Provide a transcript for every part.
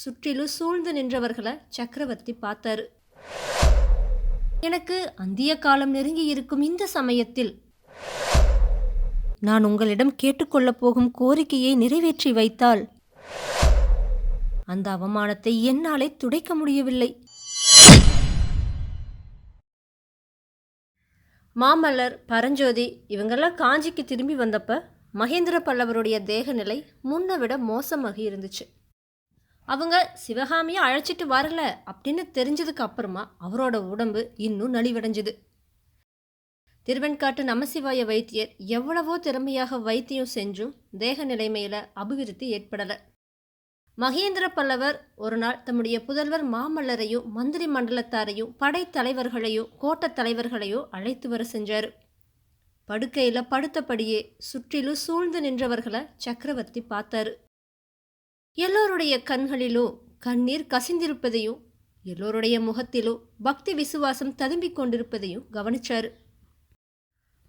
சுற்றிலும் சூழ்ந்து நின்றவர்களை சக்கரவர்த்தி பார்த்தாரு. எனக்கு அந்திய காலம் நெருங்கி இருக்கும் இந்த சமயத்தில் நான் உங்களிடம் கேட்டுக்கொள்ளப் போகும் கோரிக்கையை நிறைவேற்றி வைத்தால் அந்த அவமானத்தை என்னாலே துடைக்க முடியவில்லை. மாமல்லர் பரஞ்சோதி இவங்கெல்லாம் காஞ்சிக்கு திரும்பி வந்தப்ப மகேந்திர பல்லவருடைய தேகநிலை முன்னை விட மோசமாகி இருந்துச்சு. அவங்க சிவகாமியை அழைச்சிட்டு வரல அப்படின்னு தெரிஞ்சதுக்கு அப்புறமா அவரோட உடம்பு இன்னும் நலிவடைஞ்சுது. திருவெண்காட்டு நமசிவாய வைத்தியர் எவ்வளவோ திறமையாக வைத்தியம் செஞ்சும் தேக நிலைமையில அபிவிருத்தி ஏற்படலை. மகேந்திர பல்லவர் ஒரு நாள் தம்முடைய புதல்வர் மாமல்லரையும் மந்திரி மண்டலத்தாரையும் படைத்தலைவர்களையும் கோட்டத் தலைவர்களையும் அழைத்து வர செஞ்சார். படுக்கையில் படுத்தபடியே சுற்றிலும் சூழ்ந்து நின்றவர்களை சக்கரவர்த்தி பார்த்தாரு. எல்லோருடைய கண்களிலோ கண்ணீர் கசிந்திருப்பதையும் எல்லோருடைய முகத்திலோ பக்தி விசுவாசம் ததும்பிக் கொண்டிருப்பதையும் கவனிச்சாரு.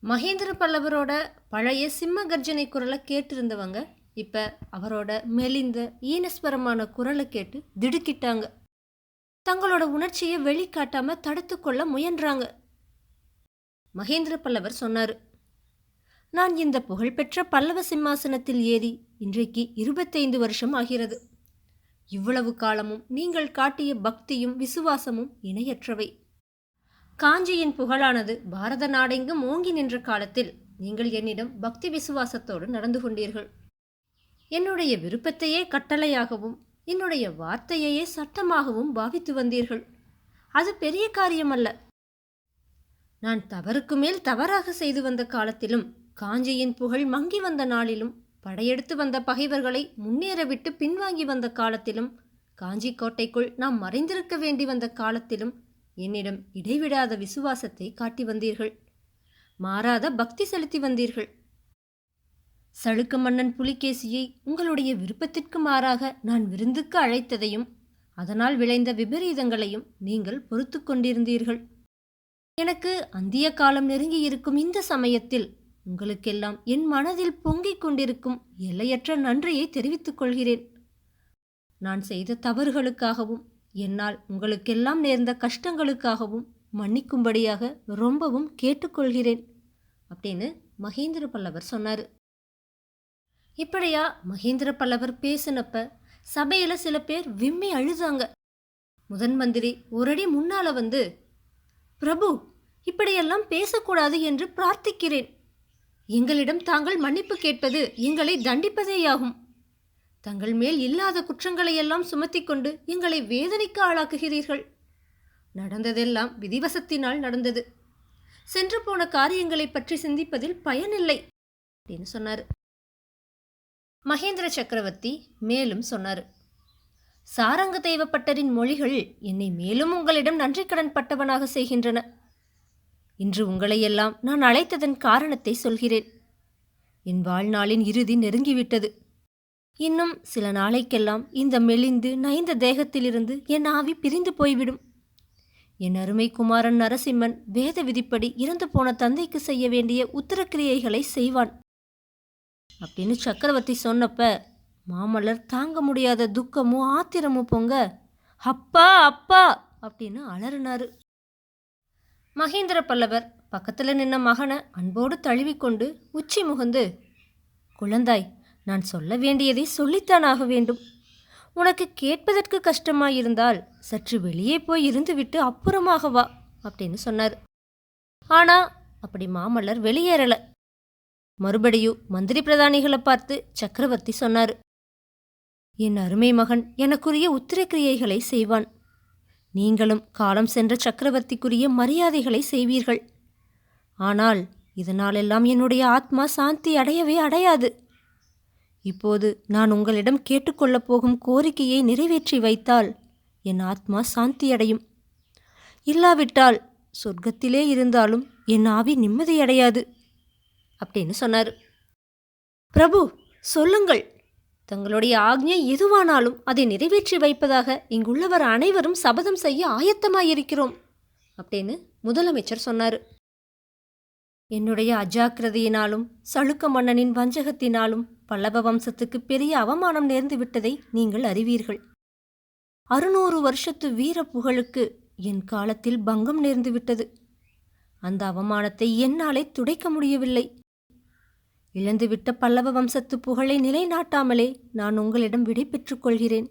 மகேந்திர பல்லவரோட பழைய சிம்ம கர்ஜனை குரலை கேட்டிருந்தவங்க இப்ப அவரோட மெலிந்த ஈனஸ்வரமான குரலை கேட்டு திடுக்கிட்டாங்க. தங்களோட உணர்ச்சியை வெளிக்காட்டாம தடுத்து கொள்ள முயன்றாங்க. மகேந்திர பல்லவர் சொன்னாரு நான் இந்த புகழ்பெற்ற பல்லவ சிம்மாசனத்தில் ஏறி இன்றைக்கு இருபத்தைந்து வருஷம் ஆகிறது. இவ்வளவு காலமும் நீங்கள் காட்டிய பக்தியும் விசுவாசமும் இணையற்றவை. காஞ்சியின் புகழானது பாரத நாடெங்கும் ஓங்கி நின்ற காலத்தில் நீங்கள் என்னிடம் பக்தி விசுவாசத்தோடு நடந்து கொண்டீர்கள். என்னுடைய விருப்பத்தையே கட்டளையாகவும் என்னுடைய வார்த்தையையே சட்டமாகவும் பாவித்து வந்தீர்கள். அது பெரிய காரியமல்ல. நான் தவறுக்கு மேல் தவறாக செய்து வந்த காலத்திலும் காஞ்சியின் புகழ் மங்கி வந்த நாளிலும் படையெடுத்து வந்த பகைவர்களை முன்னேறவிட்டு பின்வாங்கி வந்த காலத்திலும் காஞ்சி கோட்டைக்குள் நாம் மறைந்திருக்க வேண்டி வந்த காலத்திலும் என்னிடம் இடைவிடாத விசுவாசத்தை காட்டி வந்தீர்கள். மாறாத பக்தி செலுத்தி வந்தீர்கள். சளுக்க மன்னன் புலிகேசியை உங்களுடைய விருப்பத்திற்கு மாறாக நான் விருந்துக்கு அழைத்ததையும் அதனால் விளைந்த விபரீதங்களையும் நீங்கள் பொறுத்து கொண்டிருந்தீர்கள். எனக்கு அந்திய காலம் நெருங்கி இருக்கும் இந்த சமயத்தில் உங்களுக்கெல்லாம் என் மனதில் பொங்கிக் கொண்டிருக்கும் எல்லையற்ற நன்றியை தெரிவித்துக் கொள்கிறேன். நான் செய்த தவறுகளுக்காகவும் என்னால் உங்களுக்கெல்லாம் நேர்ந்த கஷ்டங்களுக்காகவும் மன்னிக்கும்படியாக ரொம்பவும் கேட்டுக்கொள்கிறேன் அப்படின்னு மகேந்திர பல்லவர் சொன்னார். இப்படியா? மகேந்திர பல்லவர் பேசினப்ப சபையில் சில பேர் விம்மி அழுதாங்க. முதன் மந்திரி ஒரு அடி முன்னால வந்து பிரபு இப்படியெல்லாம் பேசக்கூடாது என்று பிரார்த்திக்கிறேன். எங்களிடம் தாங்கள் மன்னிப்பு கேட்பது எங்களை தண்டிப்பதேயாகும். தங்கள் மேல் இல்லாத குற்றங்களையெல்லாம் சுமத்தி கொண்டு எங்களை வேதனைக்கு ஆளாக்குகிறீர்கள். நடந்ததெல்லாம் விதிவசத்தினால் நடந்தது. சென்று போன காரியங்களை பற்றி சிந்திப்பதில் பயனில்லை அப்படின்னு சொன்னார். மகேந்திர சக்கரவர்த்தி மேலும் சொன்னார் சாரங்க தெய்வப்பட்டரின் மொழிகள் என்னை மேலும் உங்களிடம் நன்றிக்கடன் பட்டவனாக செய்கின்றன. இன்று உங்களையெல்லாம் நான் அழைத்ததன் காரணத்தை சொல்கிறேன். என் வாழ்நாளின் இறுதி நெருங்கிவிட்டது. இன்னும் சில நாளைக்கெல்லாம் இந்த மெலிந்து நைந்த தேகத்திலிருந்து என் ஆவி பிரிந்து போய்விடும். என் அருமை குமாரன் நரசிம்மன் வேத விதிப்படி இறந்து போன தந்தைக்கு செய்ய வேண்டிய உத்தரக்கிரியைகளை செய்வான். அப்படின்னு சக்கரவர்த்தி சொன்னப்ப மாமல்லர் தாங்க முடியாத துக்கமும் ஆத்திரமும் பொங்க அப்பா அப்பா! அப்படின்னு அலறினாரு. மகேந்திர பல்லவர் பக்கத்தில் நின்ன மகனை அன்போடு தழுவிக்கொண்டு உச்சி முகந்து குழந்தாய் நான் சொல்ல வேண்டியதை சொல்லித்தான் ஆக வேண்டும். உனக்கு கேட்பதற்கு கஷ்டமாயிருந்தால் சற்று வெளியே போய் இருந்துவிட்டு அப்புறமாக வா அப்படின்னு சொன்னார். ஆனா அப்படி மாமல்லர் வெளியேறல. மறுபடியும் மந்திரி பிரதானிகளை பார்த்து சக்கரவர்த்தி சொன்னார் என் அருமை மகன் எனக்குரிய உத்திரக்கிரியைகளை செய்வான். நீங்களும் காலம் சென்ற சக்கரவர்த்திக்குரிய மரியாதைகளை செய்வீர்கள். ஆனால் இதனாலெல்லாம் என்னுடைய ஆத்மா சாந்தி அடையவே அடையாது. இப்போது நான் உங்களிடம் கேட்டுக்கொள்ளப் போகும் கோரிக்கையை நிறைவேற்றி வைத்தால் என் ஆத்மா சாந்தியடையும் இல்லாவிட்டால் சொர்க்கத்திலே இருந்தாலும் என் ஆவி நிம்மதியடையாது அப்படின்னு சொன்னார். பிரபு சொல்லுங்கள். தங்களுடைய ஆக்ஞை எதுவானாலும் அதை நிறைவேற்றி வைப்பதாக இங்குள்ளவர் அனைவரும் சபதம் செய்ய ஆயத்தமாயிருக்கிறோம் அப்படின்னு முதலமைச்சர் சொன்னார். என்னுடைய அஜாக்கிரதையினாலும் சளுக்க மன்னனின் வஞ்சகத்தினாலும் பல்லவ வம்சத்துக்கு பெரிய அவமானம் நேர்ந்து விட்டதை நீங்கள் அறிவீர்கள். அறுநூறு வருஷத்து வீர புகழுக்கு என் காலத்தில் பங்கம் நேர்ந்து விட்டது. அந்த அவமானத்தை என்னாலே துடைக்க முடியவில்லை. இழந்துவிட்ட பல்லவ வம்சத்து புகழை நிலைநாட்டாமலே நான் உங்களிடம் விடை பெற்றுக் கொள்கிறேன்.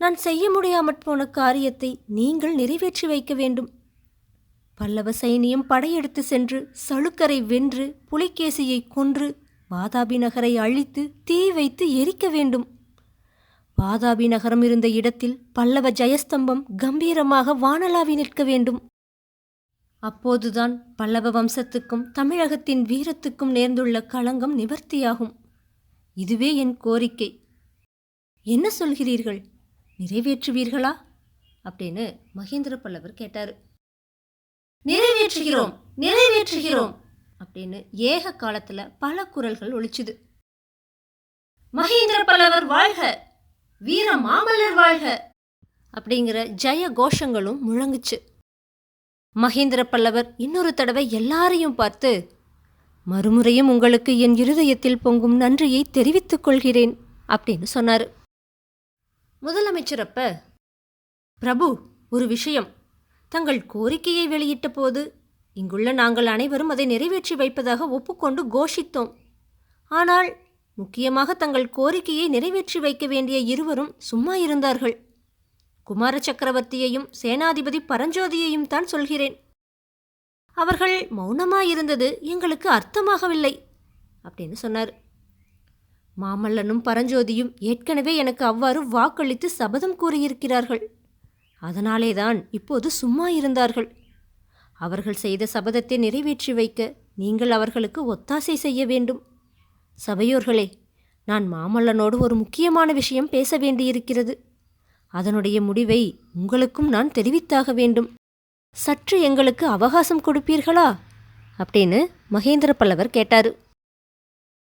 நான் செய்ய முடியாமற் போன காரியத்தை நீங்கள் நிறைவேற்றி வைக்க வேண்டும். பல்லவ சைனியம் படையெடுத்து சென்று சளுக்கரை வென்று புலிகேசியை கொன்று வாதாபி நகரை அழித்து தீ வைத்து எரிக்க வேண்டும். வாதாபி நகரம் இருந்த இடத்தில் பல்லவ ஜெயஸ்தம்பம் கம்பீரமாக வானலாவி நிற்க வேண்டும். அப்போதுதான் பல்லவ வம்சத்துக்கும் தமிழகத்தின் வீரத்துக்கும் நேர்ந்துள்ள களங்கம் நிவர்த்தியாகும். இதுவே என் கோரிக்கை. என்ன சொல்கிறீர்கள்? நிறைவேற்றுவீர்களா? அப்படின்னு மகேந்திர பல்லவர் கேட்டார். நிறைவேற்றுகிறோம் நிறைவேற்றுகிறோம் அப்படின்னு ஏக காலத்துல பல குரல்கள் ஒழிச்சுது மகேந்திர பல்லவர் வாழ்க வீர மாமல்லர் வாழ்க அப்படிங்கிற ஜெய கோஷங்களும் முழங்குச்சு. மகேந்திர பல்லவர் இன்னொரு தடவை எல்லாரையும் பார்த்து மறுமுறையும் உங்களுக்கு என் இருதயத்தில் பொங்கும் நன்றியை தெரிவித்துக் கொள்கிறேன் அப்படின்னு சொன்னார். முதலமைச்சரப்ப பிரபு ஒரு விஷயம். தங்கள் கோரிக்கையை வெளியிட்ட போது இங்குள்ள நாங்கள் அனைவரும் அதை நிறைவேற்றி வைப்பதாக ஒப்புக்கொண்டு கோஷித்தோம். ஆனால் முக்கியமாக தங்கள் கோரிக்கையை நிறைவேற்றி வைக்க வேண்டிய இருவரும் சும்மா இருந்தார்கள். குமார சக்கரவர்த்தியையும் சேனாதிபதி பரஞ்சோதியையும் தான் சொல்கிறேன். அவர்கள் மௌனமாயிருந்தது எங்களுக்கு அர்த்தமாகவில்லை அப்படின்னு சொன்னார். மாமல்லனும் பரஞ்சோதியும் ஏற்கனவே எனக்கு அவ்வாறு வாக்களித்து சபதம் கூறியிருக்கிறார்கள். அதனாலேதான் இப்போது சும்மா இருந்தார்கள் அவர்கள் செய்த சபதத்தை நிறைவேற்றி வைக்க நீங்கள் அவர்களுக்கு ஒத்தாசை செய்ய வேண்டும். சபையோர்களே நான் மாமல்லனோடு ஒரு முக்கியமான விஷயம் பேச வேண்டியிருக்கிறது. அதனுடைய முடிவை உங்களுக்கும் நான் தெரிவித்தாக வேண்டும். சற்று எங்களுக்கு அவகாசம் கொடுப்பீர்களா? அப்படின்னு மகேந்திர பல்லவர் கேட்டாரு.